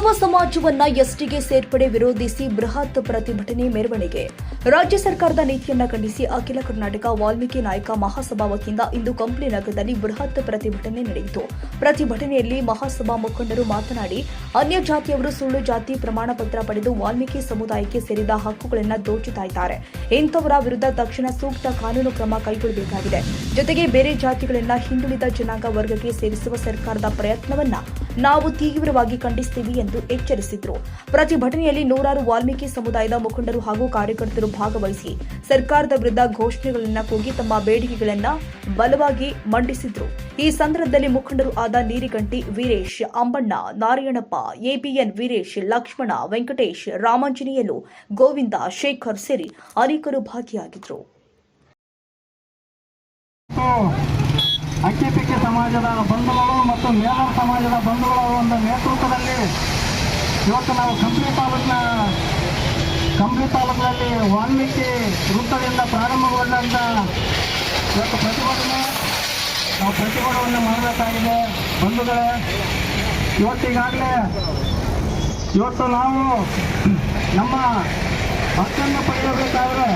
ಕುರುಬ ಸಮಾಜವನ್ನ ಎಸ್ಟಿಗೆ ಸೇರ್ಪಡೆ ವಿರೋಧಿಸಿ ಬೃಹತ್ ಪ್ರತಿಭಟನೆ ಮೆರವಣಿಗೆ. ರಾಜ್ಯ ಸರ್ಕಾರದ ನೀತಿಯನ್ನ ಖಂಡಿಸಿ ಅಖಿಲ ಕರ್ನಾಟಕ ವಾಲ್ಮೀಕಿ ನಾಯಕ ಮಹಾಸಭಾ ವತಿಯಿಂದ ಇಂದು ಕಂಪ್ಲಿ ನಗರದಲ್ಲಿ ಬೃಹತ್ ಪ್ರತಿಭಟನೆ ನಡೆಯಿತು. ಪ್ರತಿಭಟನೆಯಲ್ಲಿ ಮಹಾಸಭಾ ಮುಖಂಡರು ಮಾತನಾಡಿ, ಅನ್ಯ ಜಾತಿಯವರು ಸುಳ್ಳು ಜಾತಿ ಪ್ರಮಾಣ ಪತ್ರ ಪಡೆದು ವಾಲ್ಮೀಕಿ ಸಮುದಾಯಕ್ಕೆ ಸೇರಿದ ಹಕ್ಕುಗಳನ್ನು ದೋಚುತ್ತಾ ಇದ್ದಾರೆ ಇಂಥವರ ವಿರುದ್ಧ ತಕ್ಷಣ ಸೂಕ್ತ ಕಾನೂನು ಕ್ರಮ ಕೈಗೊಳ್ಳಬೇಕಾಗಿದೆ. ಜೊತೆಗೆ ಬೇರೆ ಜಾತಿಗಳನ್ನ ಹಿಂದುಳಿದ ಜನಾಂಗ ವರ್ಗಕ್ಕೆ ಸೇರಿಸುವ ಸರ್ಕಾರದ ಪ್ರಯತ್ನವನ್ನ ನಾವು ತೀವ್ರವಾಗಿ ಖಂಡಿಸ್ತೀವಿ ಎಂದು ಎಚ್ಚರಿಸಿದ್ರು. ಪ್ರತಿಭಟನೆಯಲ್ಲಿ ನೂರಾರು ವಾಲ್ಮೀಕಿ ಸಮುದಾಯದ ಮುಖಂಡರು ಹಾಗೂ ಕಾರ್ಯಕರ್ತರು ಭಾಗವಹಿಸಿ ಸರ್ಕಾರದ ವಿರುದ್ಧ ಘೋಷಣೆಗಳನ್ನು ಕೂಗಿ ತಮ್ಮ ಬೇಡಿಕೆಗಳನ್ನು ಬಲವಾಗಿ ಮಂಡಿಸಿದ್ರು. ಈ ಸಂದರ್ಭದಲ್ಲಿ ಮುಖಂಡರು ಆದ ನೀರಿಗಂಟಿ ವೀರೇಶ್, ಅಂಬಣ್ಣ, ನಾರಾಯಣಪ್ಪ ಎಬಿಎನ್ ವೀರೇಶ್, ಲಕ್ಷ್ಮಣ, ವೆಂಕಟೇಶ್ ರಾಮಾಂಜನೇಯಲು ಗೋವಿಂದ, ಶೇಖರ್ ಸೇರಿ ಅನೇಕರು ಭಾಗಿಯಾಗಿದ್ರು. ಮತ್ತು ಅಕ್ಕಿಪಿಕ್ಕಿ ಸಮಾಜದ ಬಂಧುಗಳು ಮತ್ತು ಮೇಲರ್ ಸಮಾಜದ ಬಂಧುಗಳ ಒಂದು ನೇತೃತ್ವದಲ್ಲಿ ಇವತ್ತು ನಾವು ಕಂಪ್ಲಿ ತಾಲೂಕಿನ, ಕಂಪ್ಲಿ ತಾಲೂಕಿನಲ್ಲಿ ವಾಲ್ಮೀಕಿ ವೃತ್ತದಿಂದ ಪ್ರಾರಂಭಗೊಂಡಂಥ ಇವತ್ತು ಪ್ರತಿಭಟನೆ. ನಾವು ಪ್ರತಿಭಟನೆ ಮಾಡಬೇಕಾಗಿದೆ ಬಂಧುಗಳೇ. ಇವತ್ತಿಗಾಗಲೇ ಇವತ್ತು ನಾವು ನಮ್ಮ ಹಕ್ಕನ್ನು ಪಡೆಯಬೇಕಾದ್ರೆ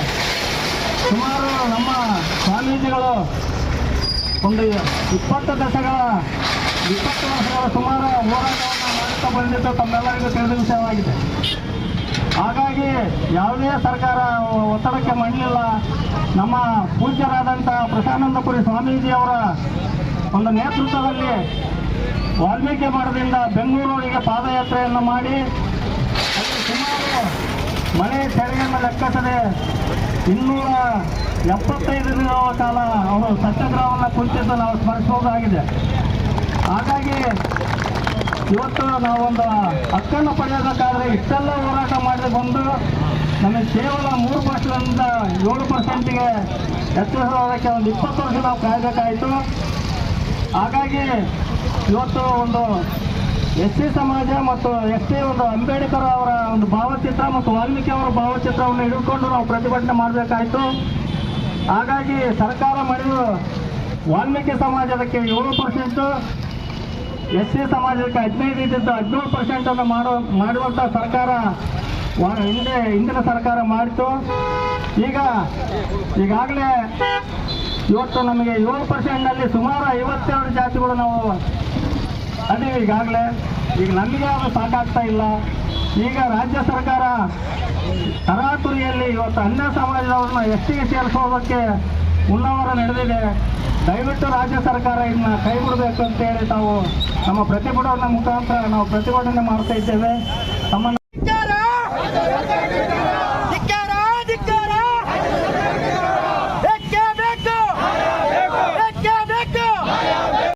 ಸುಮಾರು ನಮ್ಮ ಸ್ವಾಮೀಜಿಗಳು ಒಂದು ಇಪ್ಪತ್ತು ದಶಕಗಳ, ಇಪ್ಪತ್ತು ವರ್ಷಗಳ ಸುಮಾರು ಹೋರಾಟವನ್ನು ಮಾಡುತ್ತಾ ಬಂದಿದ್ದು ತಮ್ಮೆಲ್ಲರಿಗೂ ತಿಳಿದ ವಿಷಯವಾಗಿದೆ. ಹಾಗಾಗಿ ಯಾವುದೇ ಸರ್ಕಾರ ಒತ್ತಡಕ್ಕೆ ಮಣ್ಣಿಲ್ಲ ನಮ್ಮ ಪೂಜ್ಯರಾದಂಥ ಪ್ರಶಾನಂದಪುರಿ ಸ್ವಾಮೀಜಿಯವರ ಒಂದು ನೇತೃತ್ವದಲ್ಲಿ ವಾಲ್ಮೀಕಿ ಮಠದಿಂದ ಬೆಂಗಳೂರಿಗೆ ಪಾದಯಾತ್ರೆಯನ್ನು ಮಾಡಿ ಅಲ್ಲಿ ಸುಮಾರು ಮಳೆ ತೆರಿಗೆಯನ್ನು ಲೆಕ್ಕಿಸದೆ ಇನ್ನೂರ ಎಪ್ಪತ್ತೈದು ದಿನಗಳ ಕಾಲ ಅವರು ಸತ್ಯಾಗ್ರಹವನ್ನು ಕುಂತಿದ್ದು ನಾವು ಸ್ಮರಿಸಬಹುದಾಗಿದೆ. ಹಾಗಾಗಿ ಇವತ್ತು ನಾವೊಂದು ಹಕ್ಕನ್ನು ಪಡೆಯಬೇಕಾದ್ರೆ ಇಷ್ಟೆಲ್ಲ ಹೋರಾಟ ಮಾಡಿ ಬಂದು ನಮಗೆ ಕೇವಲ ಮೂರು ಪರ್ಸೆಂಟಿಂದ ಏಳು ಪರ್ಸೆಂಟಿಗೆ ಹೆಚ್ಚಿಸೋದಕ್ಕೆ ಒಂದು ಇಪ್ಪತ್ತು ವರ್ಷ ನಾವು ಕಾಯಬೇಕಾಯಿತು. ಹಾಗಾಗಿ ಇವತ್ತು ಒಂದು ಎಸ್ ಸಿ ಸಮಾಜ ಮತ್ತು ಎಸ್ ಸಿ ಒಂದು ಅಂಬೇಡ್ಕರ್ ಅವರ ಒಂದು ಭಾವಚಿತ್ರ ಮತ್ತು ವಾಲ್ಮೀಕಿ ಅವರ ಭಾವಚಿತ್ರವನ್ನು ಹಿಡಿದುಕೊಂಡು ನಾವು ಪ್ರತಿಭಟನೆ ಮಾಡಬೇಕಾಯಿತು. ಹಾಗಾಗಿ ಸರ್ಕಾರ ಮಾಡಿದ ವಾಲ್ಮೀಕಿ ಸಮಾಜದಕ್ಕೆ ಏಳು ಪರ್ಸೆಂಟು ಎಸ್ ಸಿ ಸಮಾಜಕ್ಕೆ ಹದಿನೈದು ಇದ್ದಿದ್ದು ಹದಿನೇಳು ಪರ್ಸೆಂಟನ್ನು ಮಾಡೋ ಮಾಡುವಂಥ ಸರ್ಕಾರ ಹಿಂದೆ, ಹಿಂದಿನ ಸರ್ಕಾರ ಮಾಡಿತು. ಈಗ, ಈಗಾಗಲೇ ಇವತ್ತು ನಮಗೆ ಏಳು ಪರ್ಸೆಂಟ್ನಲ್ಲಿ ಸುಮಾರು ಐವತ್ತೆರಡು ಜಾತಿಗಳು ನಾವು ಅದೀವಿ ಈಗಾಗಲೇ ಈಗ ನಮಗೆ ಅದು ಸಾಕಾಗ್ತಾ ಇಲ್ಲ. ಈಗ ರಾಜ್ಯ ಸರ್ಕಾರ ತರಾತುರಿಯಲ್ಲಿ ಇವತ್ತು ಅನ್ಯ ಸಮಾಜದವ್ರನ್ನ ಎಷ್ಟಿಗೆ ಸೇರಿಸೋದಕ್ಕೆ ಉನ್ನವರ ನಡೆದಿದೆ. ದಯವಿಟ್ಟು ರಾಜ್ಯ ಸರ್ಕಾರ ಇದನ್ನ ಕೈ ಬಿಡಬೇಕು ಅಂತೇಳಿ ತಾವು ನಮ್ಮ ಪ್ರತಿಭಟನೆ ಮುಖಾಂತರ ನಾವು ಪ್ರತಿಭಟನೆ ಮಾಡ್ತಾ ಇದ್ದೇವೆ. ತಮ್ಮನ್ನು